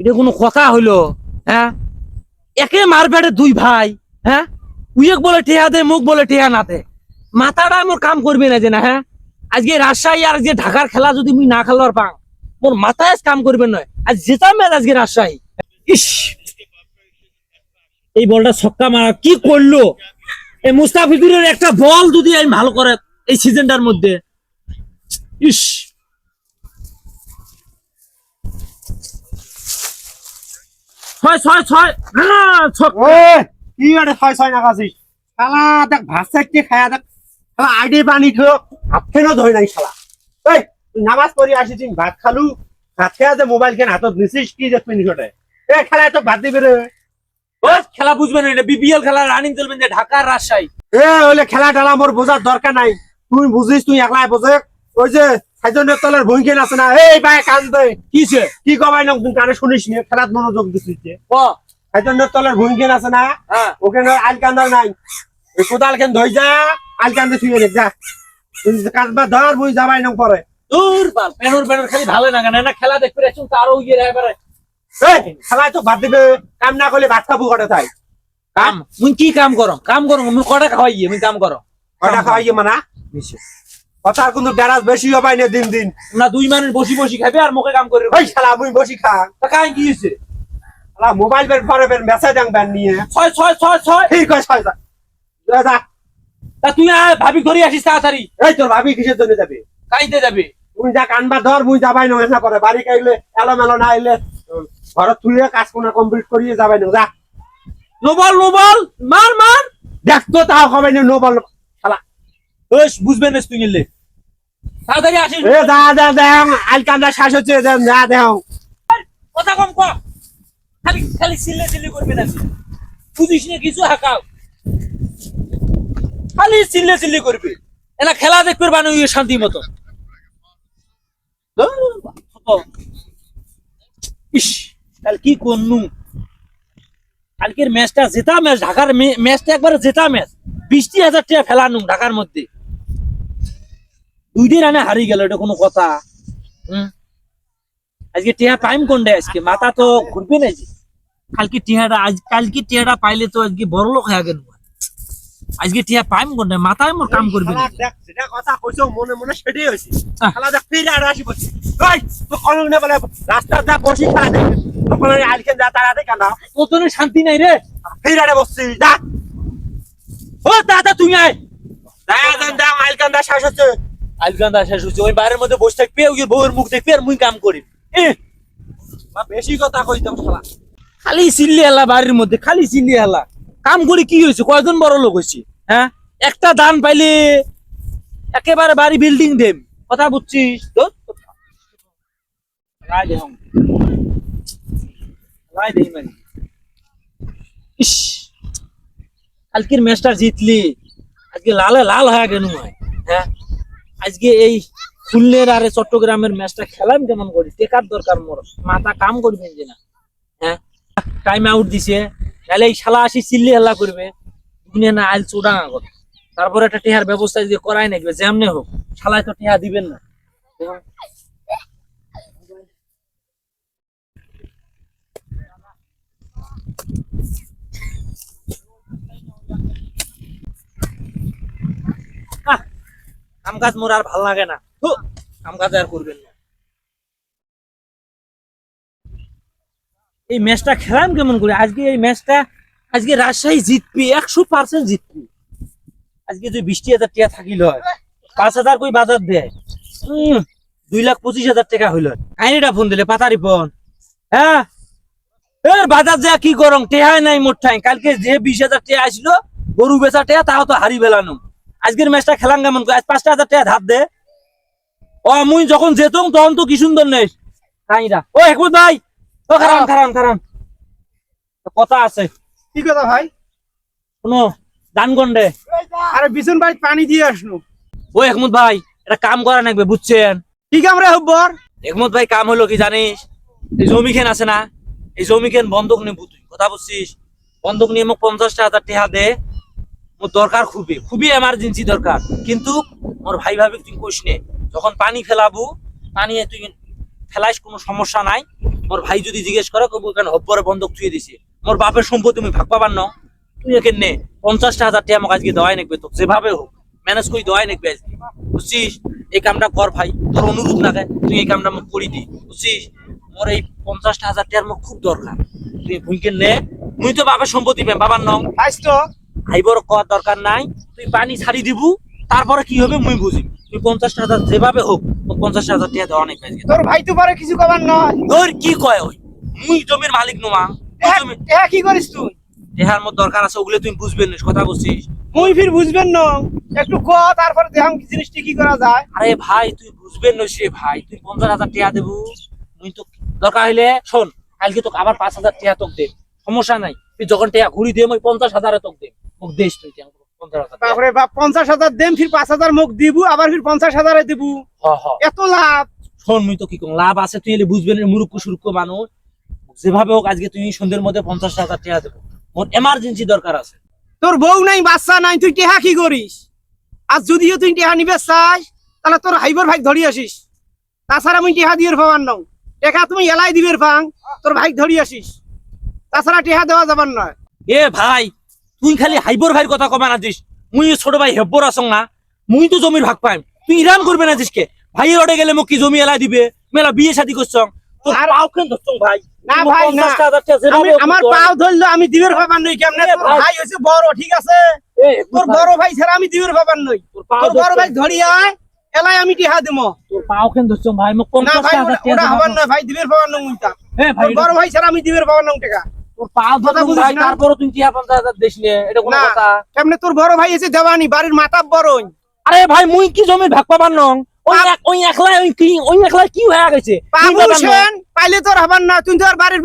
এটা কোনো কথা হইল হ্যাঁ? একে মারপেটে দুই ভাই হ্যাঁ? উইয়েক বলে ঠেয়া দে, মুখ বলে ঠেয়া না দে। মাথাটা মোর কাম করবে না যে না হ্যাঁ? আজকে রাজশাহী আর আজকে ঢাকার খেলা যদি মুই না খেলোয়ার পাং মোর মাথায় আজ কাম করবে নয় আজ জেতা ম্যাচ আজকে রাজশাহী। ইস! এই বলটা ছক্কা মারা, কি করল? এই মুস্তাফিজুরের একটা বল যদি আমি ভালো করে এই সিজনটার মধ্যে। ইস! ছয় ছয় ছয়। কি আরে ছয় ছয় নাগাছিস শালা দেখ ভাত চাইতে খায়া দেখ। শালা আইডি পানি খেয়ে হাত ধরে নাই শালা। এই নামাজ পড়ি আসিছিস ভাত খালু। ভাত খেয়া যে মোবাইল কেন হাতত নিছিস কি যে পিন ঘটে এ খেলা তো ভাত দিবে রে খেলা বুঝবেন না বিপিএল খেলা রানিং চলবেন যে ঢাকার রাজশাহী। এ হইলে খেলা টেলা মোর বোঝার দরকার নাই। তুই বুঝিস তুই একলাই বোঝে ওই যে তলের আছে না। এই ভাই কান কিছে কি কবাই না তুই কানে শুনিস নি? খেলাত মনোযোগ দিছিস যে। ও সাইজনের তলের ভূমিকেন আছে না। হ্যাঁ। ওখানে আল কান্দার নাই। ওই কোদাল কেন ধই যা আল কান্দে শুয়ে নে যা। কাজবা ধর বুঝ যাবাই নং পরে। দূর বাল পেনর পেনর খালি ভালো না। কেন না খেলা দেখতে রেছুন তারও ইয়ে এবারে। এই খেলায় তো ভাত দিবে। কাম না করলে ভাত খাব কটে তাই। কাম? মুই কি কাম করো কাম করো মুই কটা খাওয়াইয়ে মুই কাম করো কটা খাওয়াইয়ে মানা? কথার কিন্তু ডেরাজ বেশি হবাই না দিন দিন। না দুই মানুষ বসি বসি খাবে আর মুখে কাম করে ওই শালা মুই বসি খা। তা কাই কি হইছে? শালা মোবাইল বের করে বের মেসেজ আং ব্যান নিয়ে। ছয় ছয় ছয় ছয়। ঠিক আছে ছয় যা যা, তা তুই আয় ভাবি ঘরে আসিস তাড়াতাড়ি। এই তোর ভাবি কিসের জন্য যাবে? কাইতে যাবে। তুই যা কানবা ধর মুই যাবাই না এসা করে বাড়ি খাইলে এলো মেলো না আইলে ঘর তুলে কাজ কোনা কমপ্লিট করিয়ে যাবাই না যা। নোবল নোবল মার মার। দেখ তো তাও হবে না নো বল শালা। বেশ বুঝবেন না তুই গেলে তাড়াতাড়ি আসিস এ যা যা দেখ আল শ্বাস হচ্ছে যা যা দেখ। কথা কম ক খালি খালি সিলে সিলে করবে না বুঝিস না কিছু হাকাও। খালি চিল্লে চিল্লি করবে। এনা খেলা দেখবে বানো ইয়ে শান্তি মতো ইস কাল কি করনু? কালকের ম্যাচটা জেতা ম্যাচ ঢাকার ম্যাচটা একবারে জেতা ম্যাচ বৃষ্টি হাজার টাকা ফেলানু ঢাকার মধ্যে। দুই দিন রানে হারিয়ে গেল এটা কোনো কথা। হুম? আজকে টিয়া টাইম কোনটা আজকে? মাথা তো ঘুরবে না কালকে টিয়াটা আজ কালকে টিয়াটা পাইলে তো আজকে বড় লোক হয়ে গেল। আজকে টিয়া পাইম কোনটা মাথায় মোর কাম করবে না। দেখ যেটা কথা কইছো মনে মনে সেটাই হইছে। শালা দেখ ফিরে আর আসি বসি। তো কোন না বলে রাস্তা যা বসি খালা দেখ। তখন আলকে যা তারা দেখ না। তোর শান্তি নাই রে। ফিরে আরে বসছি যা। ও দাদা তুমি আয়। আলকান্দা শ্বাস হচ্ছে। আলগান্দা শেষ হচ্ছে ওই বাইরের মধ্যে বসে থাকবে, ওই বউয়ের মুখ দেখবে আর মুই কাম করি। বেশি কথা কইতাম শালা। খালি চিল্লি হেলা বাড়ির মধ্যে, খালি চিল্লি হেলা কাম করে কি হয়েছে? কয়জন বড় লোক হয়েছে? হ্যাঁ? একটা দান পাইলে একেবারে বাড়ি বিল্ডিং দেম। কথা বুঝছিস? তো? ইস! কালকের ম্যাচটা জিতলি। আজকে লালে লাল হয়ে গেল হ্যাঁ? আজকে এই খুলনের আরে চট্টগ্রামের ম্যাচটা খেলাম কেমন করি? টেকার দরকার মোর। মাথা কাম করবেন যে না হ্যাঁ? টাইম আউট দিছে। নাহলে এই শালা আসি চিল্লি হাল্লা করবে। দুনিয়া না আইল চোডাঙা করে তারপরে একটা টেহার ব্যবস্থা যদি করাই নাকি, যেমনে হোক। শালায় তো টেহা দিবেন না। কাজ মোর আর ভালো লাগে না। কাম আর করবেন না। এই ম্যাচটা খেলাম কেমন করে? আজকে এই ম্যাচটা, আজকে রাজশাহী জিতবি, একশো পার্সেন্ট জিতবি। আজকে যে বৃষ্টি হাজার টাকা থাকিল পাঁচ হাজার কই বাজার দেয়? দুই লাখ পঁচিশ হাজার টাকা হইল আইনিটা ফোন দিলে, পাতারি ফোন। হ্যাঁ? এর বাজার যা কি করং টেহাই নাই মোট ঠাই। কালকে যে বিশ হাজার টাকা আসলো, গরু বেচা টেহা তাও তো হারি বেলানো। আজকের ম্যাচটা খেলাম কেমন আজ পাঁচটা হাজার টাকা ধার দে। ও মুই যখন যেতম তখন তো কি সুন্দর নেই কাইরা ও হেকমত ভাই। ও খারান খারান খারান কথা আছে। কি কথা ভাই? শুনো দান গন্ডে আরে বিছুন ভাই পানি দিয়ে আসনু। ও হেকমত ভাই এটা কাম করা লাগবে বুঝছেন? কি কাম রে হব্বর? হেকমত ভাই কাম হলো কি জানিস? এই জমি খেন আছে না? এই জমি খেন বন্ধক তুই কথা বুঝছিস বন্ধক নিয়ে মোক পঞ্চাশটা হাজার টাকা দে। মোর দরকার খুবই খুবই এমার্জেন্সি দরকার কিন্তু মোর ভাই ভাবি তুই কইস নে, যখন পানি ফেলাবু পানি তুই ফেলাইস কোনো সমস্যা নাই। মোর ভাই যদি জিজ্ঞেস করে কবু কেন হব্বরে বন্ধক থুয়ে দিছে। মোর বাপের সম্পত্তি তুমি ভাগ পাবার ন? তুই এখানে নে, পঞ্চাশটা হাজার টাকা আমাকে আজকে দেওয়াই নাকবে তো যেভাবে হোক ম্যানেজ করে দেওয়াই নাকবে আজকে। বুঝছিস এই কামটা কর ভাই? তোর অনুরোধ না তুই এই কামটা মোক করে দি। বুঝছিস মোর এই পঞ্চাশটা হাজার টাকার মোক খুব দরকার তুই ভুইকে নে মুই তো বাপের সম্পত্তি বাবার নং? তো। আইবর কর দরকার নাই। তুই পানি ছাড়ি দিবু তারপরে কি হবে মুই বুঝি তুই পঞ্চাশ হাজার যেভাবে হোক পঞ্চাশ হাজার টাকা দেওয়া অনেক তোর ভাই তো পারে কিছু কবার নয়। তোর কি কয় ওই? মুই জমির মালিক নোমা। জমি কি করিস তুই? দেহার মধ্যে দরকার আছে ওগুলো তুই বুঝবেন না কথা বুঝছিস মুই ফির বুঝবেন না। একটু ক তারপরে দেখাম কি জিনিসটি কি করা যায়। আরে ভাই তুই বুঝবেন না সে ভাই তুই পঞ্চাশ হাজার টাকা দেবু। মুই তো দরকার হইলে শোন কালকে তোকে আবার পাঁচ হাজার টাকা তোকে দে সমস্যা নাই তুই যখন টাকা ঘুরি দে মই পঞ্চাশ হাজারে তোকে দে মোক দেশ তুই তারপরে বাপ পঞ্চাশ হাজার দেম ফির পাঁচ হাজার মুখ দিব আবার ফির পঞ্চাশ হাজারে দিব। এত লাভ। শোন মুই তো কি কম লাভ আছে তুই এলে বুঝবেন মুরুক্ষ সুরুক্ষ মানুষ যেভাবে হোক আজকে তুই সন্ধ্যের মধ্যে পঞ্চাশ হাজার টাকা দেবো। মোর এমার্জেন্সি দরকার আছে। তোর বউ নাই বাচ্চা নাই তুই টেহা কি করিস আর যদিও তুই টেহা নিবে চাস তাহলে তোর হাইবর ভাই ধরি আসিস তাছাড়া মুই টেহা দিয়ে পাবার নং টেকা তুমি এলাই দিবের ফাং তোর ভাই ধরি আসিস তাছাড়া টেহা দেওয়া যাবার নয় এ ভাই তুই খালি হাইবর ভাইয়ের কথা কমা না দিস মুই ছোট ভাই হেব্বর আসং না। মুই তো জমির ভাগ পাইম। তুই ইরান করবে না দিসকে ভাইয়ের ওটে গেলে মোক কি জমি এলাই দিবে? মেলা বিয়ে শাদি করছং আর- পাও কেন ধরছং ভাই? না ভাই, না। 50 হাজার টাকা যেভাবে আমি হোক আমার পাও ধরলো আমি দিবের ভাবার নই কেমনে ভাই। ভাই হয়েছে বড় ঠিক আছে? তোর বড় ভাই ছাড়া আমি দিবের ভাবার নই তোর বড় ভাই ধরি আয় এলাই আমি টেহা দেবো তোর পাও কেন ধরছং ভাই? মোক না 50 ভাই ওটা- হবার। নয় ভাই দিবের ভাবার নং উইতা এ ভাই বড় ভাই ছাড়া আমি দিবের ভাবার নং টেকা। তোর ভাই না? তারপরে তুই টিয়া 50 হাজার দিস নে এটা কোন না। কথা। কেমনে তোর বড় ভাই এসে দেওয়ানি বাড়ির মাতাব বড়ই আরে ভাই মুই কি জমির ভাগ পাবার নং? ওই একলাই ওই কি ওই একলাই কি হয়ে গেছে? তুই বাবু পাবার নং। সেন পাইলে তোর হবার না তুই তোর বাড়ির।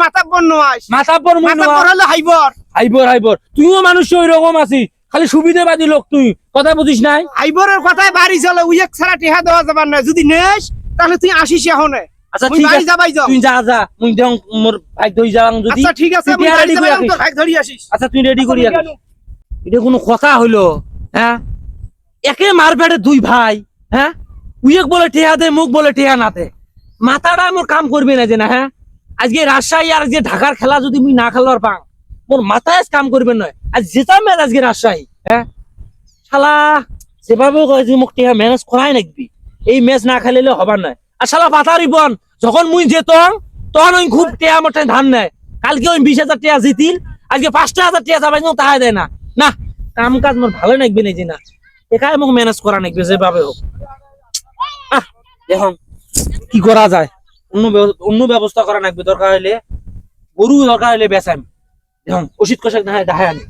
হলো হাইবর। হাইবর হাইবর। তুইও মানুষ ওই রকম আছিস। খালি সুবিধাবাদী লোক তুই। কথা বুঝিস নাই? হাইবরের কথায় বাড়ি চলে উইক ছাড়া টেহা দেওয়া যাবার না যদি নেস তাহলে তুই আসিস এখন। আচ্ছা মুই ঠিক আছে। তুই যা যা। মুই মোর ভাই যাং যদি। আচ্ছা ঠিক আছে তুই করে ভাই ধরি আসিস। আচ্ছা তুই রেডি করি আচ্ছা, রাখিস। এটা কোনো কথা হইল? হ্যাঁ? একে মারপেটে দুই ভাই হ্যাঁ? উইক বলে টেহা দে মুখ বলে টেহা না দে। মাথাটা মোর কাম করবে না যে না হ্যাঁ? আজকে রাজশাহী আর যে ঢাকার খেলা যদি মুই না খেলার পাং মোর মাথায় আজ কাম করবে নয় আজ যেতাম ম্যাচ আজকে রাজশাহী হ্যাঁ? শালা আজকে মোক টেহা ম্যানেজ করাই নাকবি। এই ম্যাচ না খেলিলে হবার নয় আর শালা পাতারি বন যখন মুই যেতম তখন ওই খুব টেহা মোটে ধান নেয়। কালকে ওই বিশ হাজার টাকা জিতিল আজকে পাঁচটা হাজার টাকা যাবাই তাহাই দেয় না। না কাম কাজ মোর ভালো নাকবে না যে না। একাই মোক ম্যানেজ করা নাকবে যেভাবে হোক। আহ, এখন কি করা যায়? অন্য অন্য ব্যবস্থা করা নাকবে দরকার হইলে গরু দরকার হইলে বেচাম এখন ওষুধ কষাক দেখায় দেখায় আনি।